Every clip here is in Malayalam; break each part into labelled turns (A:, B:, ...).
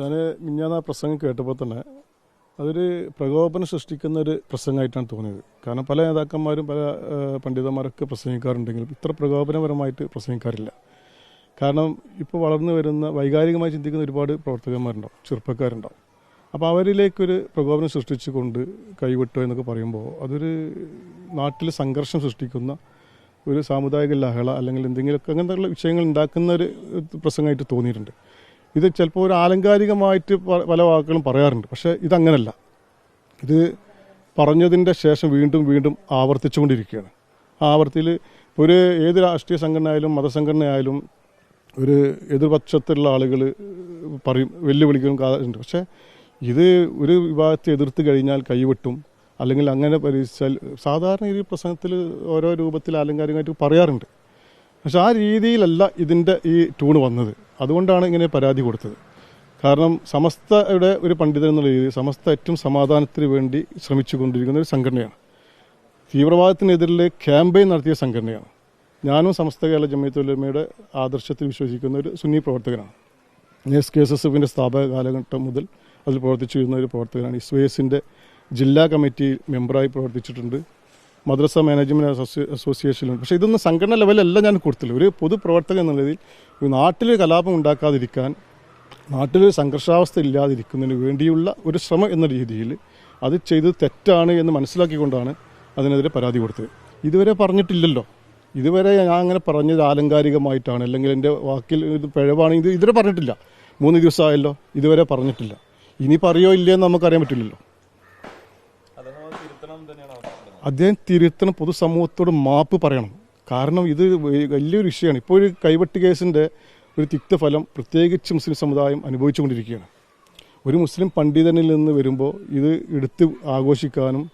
A: ഞാൻ മിഞ്ഞാന്ന് ആ പ്രസംഗം കേട്ടപ്പോൾ തന്നെ അതൊരു പ്രകോപനം സൃഷ്ടിക്കുന്ന ഒരു പ്രസംഗമായിട്ടാണ് തോന്നിയത്. കാരണം പല നേതാക്കന്മാരും പല പണ്ഡിതന്മാരൊക്കെ പ്രസംഗിക്കാറുണ്ടെങ്കിലും ഇത്ര പ്രകോപനപരമായിട്ട് പ്രസംഗിക്കാറില്ല. കാരണം ഇപ്പോൾ വളർന്നു വരുന്ന വൈകാരികമായി ചിന്തിക്കുന്ന ഒരുപാട് പ്രവർത്തകന്മാരുണ്ടാവും ചെറുപ്പക്കാരുണ്ടാവും. അപ്പോൾ അവരിലേക്കൊരു പ്രകോപനം സൃഷ്ടിച്ചുകൊണ്ട് കൈവിട്ടോ എന്നൊക്കെ പറയുമ്പോൾ അതൊരു നാട്ടിൽ സംഘർഷം സൃഷ്ടിക്കുന്ന ഒരു സാമുദായിക ലഹള അല്ലെങ്കിൽ എന്തെങ്കിലുമൊക്കെ അങ്ങനത്തെ വിഷയങ്ങൾ ഉണ്ടാക്കുന്ന ഒരു പ്രസംഗമായിട്ട് തോന്നിയിട്ടുണ്ട്. ഇത് ചിലപ്പോൾ ഒരു ആലങ്കാരികമായിട്ട് പല വാക്കുകളും പറയാറുണ്ട്. പക്ഷേ ഇതങ്ങനല്ല. ഇത് പറഞ്ഞതിന്റെ ശേഷം വീണ്ടും വീണ്ടും ആവർത്തിച്ചുകൊണ്ടിരിക്കുകയാണ്. ആവർത്തിയിൽ ആവർത്തിയിൽ ഒരു ഏത് രാഷ്ട്രീയ സംഘടന ആയാലും മതസംഘടന ആയാലും ഒരു എതിർപക്ഷത്തുള്ള ആളുകൾ പറയും വെല്ലുവിളിക്കും കാതുണ്ട് പക്ഷേ ഇത് ഒരു വിഭാഗത്തെ എതിർത്ത് കഴിഞ്ഞാൽ കൈവിട്ടും അല്ലെങ്കിൽ അങ്ങനെ പരിഹരിച്ചാൽ സാധാരണ ഈ പ്രസംഗത്തിൽ ഓരോ രൂപത്തിൽ ആലങ്കാരികമായിട്ട് പറയാറുണ്ട്. പക്ഷെ ആ രീതിയിലല്ല ഇതിന്റെ ഈ ട്യൂണ് വന്നത്. അതുകൊണ്ടാണ് ഇങ്ങനെ പരാതി കൊടുത്തത്. കാരണം സമസ്തയുടെ ഒരു പണ്ഡിതൻ എന്നുള്ള രീതിയിൽ സമസ്ത ഏറ്റവും സമാധാനത്തിന് വേണ്ടി ശ്രമിച്ചു കൊണ്ടിരിക്കുന്ന ഒരു സംഘടനയാണ്. തീവ്രവാദത്തിനെതിരെ ക്യാമ്പയിൻ നടത്തിയ സംഘടനയാണ്. ഞാനും സമസ്ത കേരള ജമയത്തുലമയുടെ ആദർശത്തിൽ വിശ്വസിക്കുന്ന ഒരു സുന്നി പ്രവർത്തകനാണ്. എസ് കെ എസ് എസ് എഫിന്റെ സ്ഥാപക കാലഘട്ടം മുതൽ അതിൽ പ്രവർത്തിച്ചു വരുന്ന ഒരു പ്രവർത്തകനാണ്. ഇസ്വേസിന്റെ ജില്ലാ കമ്മിറ്റി മെമ്പറായി പ്രവർത്തിച്ചിട്ടുണ്ട്. മദ്രസ മാനേജ്മെന്റ് അസോസിയേഷനിലും പക്ഷേ ഇതൊന്നും സംഘടന ലെവലല്ല ഞാൻ കൊടുത്തില്ല. ഒരു പൊതുപ്രവർത്തകൻ എന്നുള്ളതിൽ ഒരു നാട്ടിൽ കലാപം ഉണ്ടാക്കാതിരിക്കാൻ നാട്ടിലൊരു സംഘർഷാവസ്ഥ ഇല്ലാതിരിക്കുന്നതിന് വേണ്ടിയുള്ള ഒരു ശ്രമം എന്ന രീതിയിൽ അത് ചെയ്ത് തെറ്റാണ് എന്ന് മനസ്സിലാക്കിക്കൊണ്ടാണ് അതിനെതിരെ പരാതി കൊടുത്തത്. ഇതുവരെ പറഞ്ഞിട്ടില്ലല്ലോ. ഇതുവരെ ഞാൻ അങ്ങനെ പറഞ്ഞത് ആലങ്കാരികമായിട്ടാണ്. അല്ലെങ്കിൽ എന്റെ വാക്കിൽ ഇത് പിഴവാണ്. ഇത് ഇതുവരെ പറഞ്ഞിട്ടില്ല. മൂന്ന് ദിവസമായല്ലോ. ഇതുവരെ പറഞ്ഞിട്ടില്ല. ഇനി പറയോ ഇല്ലയെന്ന് നമുക്കറിയാൻ പറ്റില്ലല്ലോ
B: അദ്ദേഹം അത് തിരുത്തണം എന്ന് തന്നെയാണ് ആവശ്യപ്പെടുന്നത്
A: അദ്ദേഹം തിരുത്തണം പൊതുസമൂഹത്തോട് മാപ്പ് പറയണം. കാരണം ഇത് വലിയൊരു വിഷയമാണ്. ഇപ്പോൾ ഒരു കൈവെട്ട് കേസിന്റെ ഒരു തിക്തഫലം പ്രത്യേകിച്ച് മുസ്ലിം സമുദായം അനുഭവിച്ചുകൊണ്ടിരിക്കുകയാണ്. ഒരു മുസ്ലിം പണ്ഡിതനിൽ നിന്ന് വരുമ്പോൾ ഇത് എടുത്ത് ആഘോഷിക്കാനും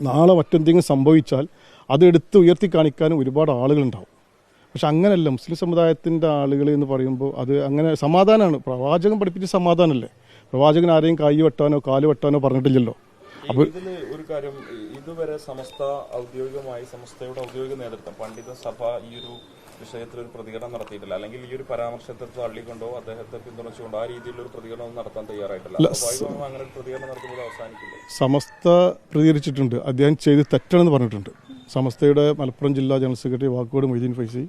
A: നാളെ മറ്റെന്തെങ്കിലും സംഭവിച്ചാൽ അത് എടുത്ത് ഉയർത്തി കാണിക്കാനും ഒരുപാട് ആളുകളുണ്ടാവും. പക്ഷെ അങ്ങനെയല്ല മുസ്ലിം സമുദായത്തിന്റെ ആളുകൾ എന്ന് പറയുമ്പോൾ അത് അങ്ങനെ സമാധാനമാണ് പ്രവാചകൻ പഠിപ്പിച്ച സമാധാനമല്ലേ പ്രവാചകൻ ആരെയും കൈ വെട്ടാനോ കാൽ വെട്ടാനോ പറഞ്ഞിട്ടില്ലല്ലോ.
B: ഇതിൽ ഒരു കാര്യം ഇതുവരെ സമസ്ത ഔദ്യോഗികമായി സമസ്തയുടെ ഔദ്യോഗിക നേതൃത്വം പണ്ഡിത സഭ ഈ ഒരു വിഷയത്തിൽ ഒരു പ്രതികരണം നടത്തിയിട്ടില്ല. അല്ലെങ്കിൽ ഈ ഒരു പരാമർശത്തെ തള്ളിക്കൊണ്ടോ അദ്ദേഹത്തെ പിന്തുണച്ചുകൊണ്ടോ ആ രീതിയിലുള്ള ഒരു പ്രതികരണം നടത്താൻ തയ്യാറായിട്ടില്ല. അങ്ങനെ ഒരു പ്രതികരണം നടത്തുമ്പോൾ അവസാനിക്കില്ല?
A: സമസ്ത പ്രതികരിച്ചിട്ടുണ്ട്. അദ്ദേഹം ചെയ്ത് തെറ്റാണെന്ന് പറഞ്ഞിട്ടുണ്ട്. സമസ്തയുടെ മലപ്പുറം ജില്ലാ ജനറൽ സെക്രട്ടറി വാക്കോട് മൊയ്തീൻ ഫൈസി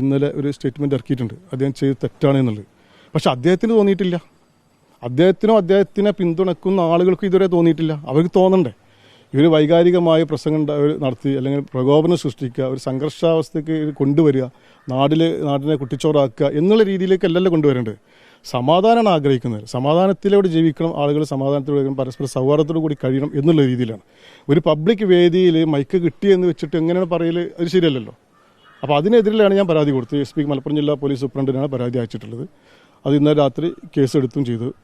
A: ഇന്നലെ ഒരു സ്റ്റേറ്റ്മെന്റ് ഇറക്കിയിട്ടുണ്ട്. അദ്ദേഹം ചെയ്ത് തെറ്റാണ് എന്നുള്ളത്. പക്ഷെ അദ്ദേഹത്തിന് തോന്നിയിട്ടില്ല. അദ്ദേഹത്തിനോ അദ്ദേഹത്തിനെ പിന്തുണക്കുന്ന ആളുകൾക്കും ഇതുവരെ തോന്നിയിട്ടില്ല. അവർക്ക് തോന്നണ്ടേ. ഇവർ വൈകാരികമായ പ്രസംഗം നടത്തി അല്ലെങ്കിൽ പ്രകോപനം സൃഷ്ടിക്കുക ഒരു സംഘർഷാവസ്ഥയ്ക്ക് കൊണ്ടുവരിക നാടിൽ നാടിനെ കുട്ടിച്ചോറാക്കുക എന്നുള്ള രീതിയിലേക്ക് അല്ലല്ലോ കൊണ്ടുവരേണ്ടത്. സമാധാനമാണ് ആഗ്രഹിക്കുന്നത്. സമാധാനത്തിലൂടെ ജീവിക്കണം ആളുകൾ സമാധാനത്തിലൂടെ പരസ്പര സൗഹാർദ്ദത്തോടു കൂടി കഴിയണം എന്നുള്ള രീതിയിലാണ്. ഒരു പബ്ലിക് വേദിയിൽ മൈക്ക് കിട്ടിയെന്ന് വെച്ചിട്ട് എങ്ങനെയാണ് പറയൽ അത് ശരിയല്ലല്ലോ. അപ്പോൾ അതിനെതിരെയാണ് ഞാൻ പരാതി കൊടുത്തത്. എസ് പി മലപ്പുറം ജില്ലാ പോലീസ് സൂപ്രണ്ടിനാണ് പരാതി അയച്ചിട്ടുള്ളത്. അത് ഇന്നലെ രാത്രി കേസെടുത്തും ചെയ്തു.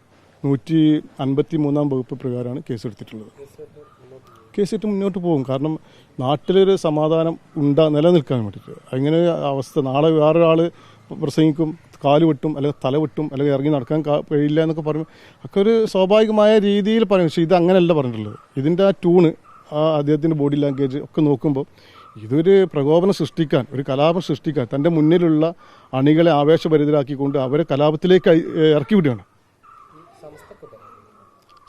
A: നൂറ്റി അൻപത്തി മൂന്നാം വകുപ്പ് പ്രകാരമാണ് കേസെടുത്തിട്ടുള്ളത്. കേസിട്ട് മുന്നോട്ട് പോകും. കാരണം നാട്ടിലൊരു സമാധാനം ഉണ്ടാ നിലനിൽക്കാൻ വേണ്ടിയിട്ട്. അങ്ങനെ അവസ്ഥ. നാളെ വേറൊരാൾ പ്രസംഗിക്കും കാൽ വെട്ടും അല്ലെങ്കിൽ തല വെട്ടും അല്ലെങ്കിൽ ഇറങ്ങി നടക്കാൻ കഴിയില്ല എന്നൊക്കെ പറയും. ഒക്കെ ഒരു സ്വാഭാവികമായ രീതിയിൽ പറയും. പക്ഷേ ഇത് അങ്ങനെയല്ല പറഞ്ഞിട്ടുള്ളത്. ഇതിന്റെ ആ ട്യൂണ് ആ അദ്ദേഹത്തിന്റെ ബോഡി ലാംഗ്വേജ് ഒക്കെ നോക്കുമ്പോൾ ഇതൊരു പ്രകോപനം സൃഷ്ടിക്കാൻ ഒരു കലാപം സൃഷ്ടിക്കാൻ തന്റെ മുന്നിലുള്ള അണികളെ ആവേശഭരിതരാക്കിക്കൊണ്ട് അവരെ കലാപത്തിലേക്ക് ഇറക്കി വിടുകയാണ്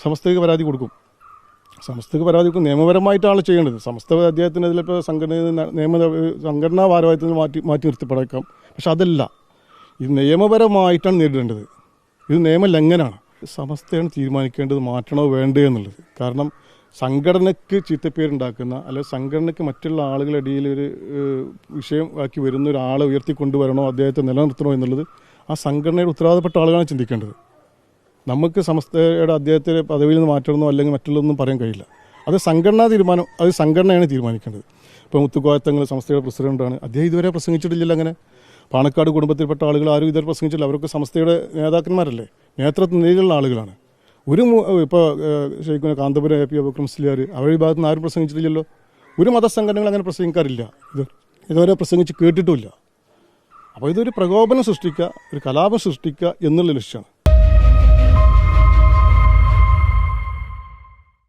A: സമസ്തയ്ക്ക് പരാതി കൊടുക്കും. സമസ്തക്ക് പരാതി കൊടുക്കും. നിയമപരമായിട്ടാണ് ചെയ്യേണ്ടത്. സമസ്ത അദ്ദേഹത്തിന് അതിലിപ്പോൾ സംഘടന നിയമ സംഘടനാ ഭാരവാഹിത്വത്തിൽ മാറ്റി മാറ്റി നിർത്തിപ്പെടാക്കാം. പക്ഷെ അതല്ല. ഇത് നിയമപരമായിട്ടാണ് നേരിടേണ്ടത്. ഇത് നിയമലംഘനമാണ്. സമസ്തയാണ് തീരുമാനിക്കേണ്ടത് മാറ്റണോ വേണ്ടേ എന്നുള്ളത്. കാരണം സംഘടനയ്ക്ക് ചീത്തപ്പേരുണ്ടാക്കുന്ന അല്ലെങ്കിൽ സംഘടനയ്ക്ക് മറ്റുള്ള ആളുകളിടയിൽ ഒരു വിഷയം ആക്കി വരുന്ന ഒരാളെ ഉയർത്തിക്കൊണ്ടുവരണോ അദ്ദേഹത്തെ നിലനിർത്തണോ എന്നുള്ളത് ആ സംഘടനയുടെ ഉത്തരവാദപ്പെട്ട ആളുകളാണ് ചിന്തിക്കേണ്ടത്. നമുക്ക് സംസ്ഥയുടെ അദ്ദേഹത്തെ പദവിയിൽ നിന്ന് മാറ്റണമെന്നോ അല്ലെങ്കിൽ മറ്റുള്ളതൊന്നും പറയാൻ കഴിയില്ല. അത് സംഘടനാ തീരുമാനം അത് സംഘടനയാണ് തീരുമാനിക്കേണ്ടത്. ഇപ്പോൾ മുത്തുക്കോയത്തങ്ങൾ സംസ്ഥയുടെ പ്രസിഡന്റാണ് അദ്ദേഹം ഇതുവരെ പ്രസംഗിച്ചിട്ടില്ലല്ലോ അങ്ങനെ. പാണക്കാട് കുടുംബത്തിൽപ്പെട്ട ആളുകൾ ആരും ഇതുവരെ പ്രസംഗിച്ചില്ല അവരൊക്കെ സംസ്ഥയുടെ നേതാക്കന്മാരല്ലേ? നേതൃത്വ നിലയിലുള്ള ആളുകളാണ്. ഒരു ഇപ്പോൾ ശരിക്കും കാന്തപുരം എ പി അബുക്രം മുസ്ലിയാർ അവരുടെ ഭാഗത്ത് നിന്ന് ആരും പ്രസംഗിച്ചിട്ടില്ലല്ലോ. ഒരു മതസംഘടനകൾ അങ്ങനെ പ്രസംഗിക്കാറില്ല. ഇത് ഇതുവരെ പ്രസംഗിച്ച് കേട്ടിട്ടുമില്ല. അപ്പോൾ ഇതൊരു പ്രകോപനം സൃഷ്ടിക്കുക ഒരു കലാപം സൃഷ്ടിക്കുക എന്നുള്ള ലക്ഷ്യമാണ്